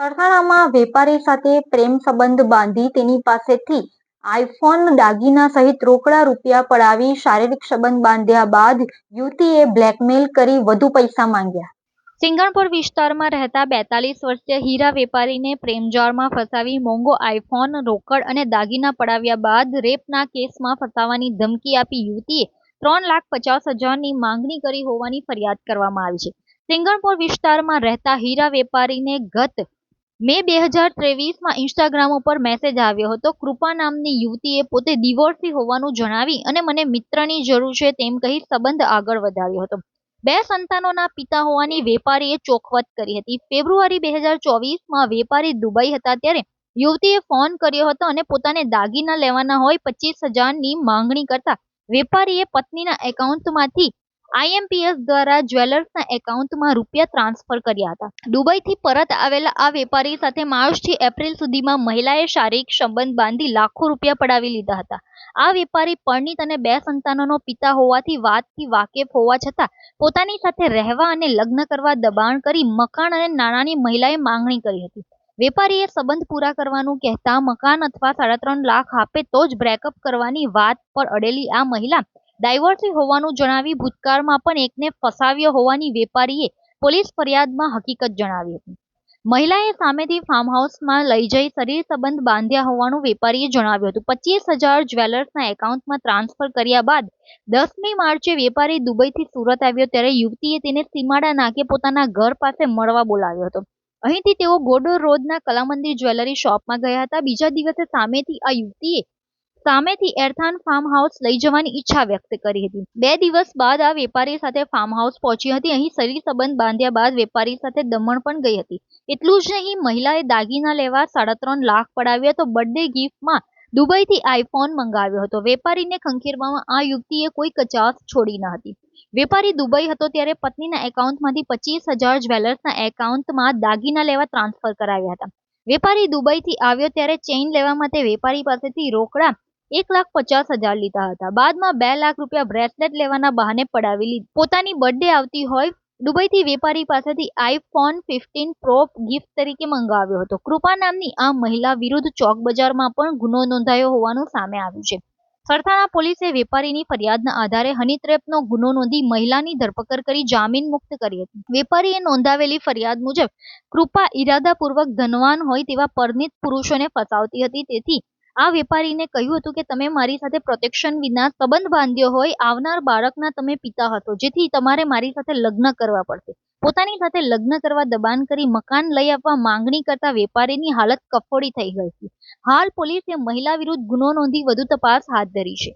સરથાણામાં વેપારી સાથે પ્રેમ સંબંધ બાંધી તેની પાસેથી આઈફોન દાગીના સહિત રોકડા રૂપિયા પડાવી શારીરિક સંબંધ બાંધ્યા બાદ યુવતીએ બ્લેકમેલ કરી વધુ પૈસા માંગ્યા. સિંગણપુર વિસ્તારમાં રહેતા બેતાલીસ વર્ષીય હીરા વેપારીને પ્રેમજાળમાં ફસાવી મોંઘો આઈફોન, રોકડ અને દાગીના પડાવ્યા બાદ રેપના કેસમાં ફસાવાની ધમકી આપી યુવતીએ ત્રણ લાખ પચાસ હજારની માંગણી કરી હોવાની ફરિયાદ કરવામાં આવી છે. સિંગણપુર વિસ્તારમાં રહેતા હીરા વેપારીને ગત મે બે હજાર ત્રેવીસમાં ઇન્સ્ટાગ્રામ ઉપર મેસેજ આવ્યો હતો. કૃપા નામની યુવતીએ પોતે ડિવોર્સી હોવાનું જણાવી અને મને મિત્રની જરૂર છે તેમ કહી સંબંધ આગળ વધાર્યો હતો. બે સંતાનોના પિતા હોવાની વેપારીએ ચોખવટ કરી હતી. ફેબ્રુઆરી બે હજાર ચોવીસમાં વેપારી દુબઈ હતા ત્યારે યુવતીએ ફોન કર્યો હતો અને પોતાને દાગીના લેવાના હોય પચીસ હજારની માંગણી કરતા વેપારીએ પત્નીના એકાઉન્ટમાંથી આઈએમપીએસ દ્વારા જ્વેલર્સના એકાઉન્ટમાં રૂપિયા ટ્રાન્સફર કર્યા હતા. દુબઈથી પરત આવેલા આ વેપારી સાથે માર્ચથી એપ્રિલ સુધીમાં મહિલાએ શારીરિક સંબંધ બાંધી લાખો રૂપિયા પડાવી લીધા હતા. આ વેપારી પરણિત અને બે સંતાનોનો પિતા હોવાથી વાતથી વાકેફ હોવા છતાં પોતાની સાથે રહેવા અને લગ્ન કરવા દબાણ કરી મકાન અને નાણાંની મહિલાએ માંગણી કરી હતી. વેપારીએ સંબંધ પૂરા કરવાનું કહેતા મકાન અથવા સાડા ત્રણ લાખ આપે તો જ બ્રેકઅપ કરવાની વાત પર અડેલી આ મહિલા ડાયવોર્સી હોવાનું જણાવી ભૂતકાળમાં પણ એકને ફસાવ્યો હોવાની વેપારીએ પોલીસ ફરિયાદમાં હકીકત જણાવી હતી. મહિલાએ સામેથી ફાર્મ હાઉસમાં લઈ જઈ શરીર સંબંધ બાંધ્યા હોવાનું વેપારીએ જણાવ્યું હતું. પચીસ હજાર જ્વેલર્સના એકાઉન્ટમાં ટ્રાન્સફર કર્યા બાદ દસમી માર્ચે વેપારી દુબઈથી સુરત આવ્યો ત્યારે યુવતીએ તેને સીમાડા નાકે પોતાના ઘર પાસે મળવા બોલાવ્યો હતો. અહીંથી તેઓ ગોડોર રોડના કલામંદિર જ્વેલરી શોપમાં ગયા હતા. બીજા દિવસે સામેથી આ યુવતીએ સામેથી એરથાન ફાર્મ હાઉસ લઈ જવાની ઈચ્છા વ્યક્ત કરી હતી. બે દિવસ બાદ આ વેપારી સાથે ફાર્મ હાઉસ પહોંચી હતી. અહીં શરીર સંબંધ બાંધ્યા બાદ વેપારી સાથે દમણ પણ ગઈ હતી. એટલું જ નહીં, મહિલાએ દાગીના લેવા સાડા ત્રણ લાખ પડાવ્યા તો બર્થડે ગિફ્ટમાં દુબઈથી આઈફોન મંગાવ્યો હતો. વેપારીને ખંખેરવામાં આ યુવતીએ કોઈ કચાસ છોડી ન હતી. વેપારી દુબઈ હતો ત્યારે પત્નીના એકાઉન્ટમાંથી પચીસ હજાર જ્વેલર્સના એકાઉન્ટમાં દાગીના લેવા ટ્રાન્સફર કરાવ્યા હતા. વેપારી દુબઈથી આવ્યો ત્યારે ચેઇન લેવા માટે વેપારી પાસેથી રોકડા એક લાખ પચાસ હજાર લીધા હતા. બાદમાં બે લાખ રૂપિયા બ્રેસલેટ લેવાના બહાને પડાવી લીધી. પોતાની બર્થડે આવતી હોય દુબઈથી વેપારી પાસેથી આઈફોન ફિફ્ટીન પ્રો ગિફ્ટ તરીકે મંગાવ્યો હતો. કૃપા નામની આ મહિલા વિરુદ્ધ ચોક બજારમાં પણ ગુનો નોંધાયો હોવાનું સામે આવ્યું છે. સરથાણા પોલીસે વેપારીની ફરિયાદના આધારે હનીત્રેપનો ગુનો નોંધી મહિલાની ધરપકડ કરી જામીન મુક્ત કરી હતી. વેપારીએ નોંધાવેલી ફરિયાદ મુજબ કૃપા ઇરાદાપૂર્વક ધનવાન હોય તેવા પરણિત પુરુષોને ફસાવતી હતી. તેથી આ વેપારીને કહ્યું હતું કે તમે મારી સાથે પ્રોટેક્શન વિના સંબંધ બાંધ્યો હોય, આવનાર બાળકના તમે પિતા હતો, જેથી તમારે મારી સાથે લગ્ન કરવા પડશે. પોતાની સાથે લગ્ન કરવા દબાણ કરી મકાન લઈ આપવા માંગણી કરતા વેપારીની હાલત કફોડી થઈ ગઈ હતી. હાલ પોલીસે મહિલા વિરુદ્ધ ગુનો નોંધી વધુ તપાસ હાથ ધરી છે.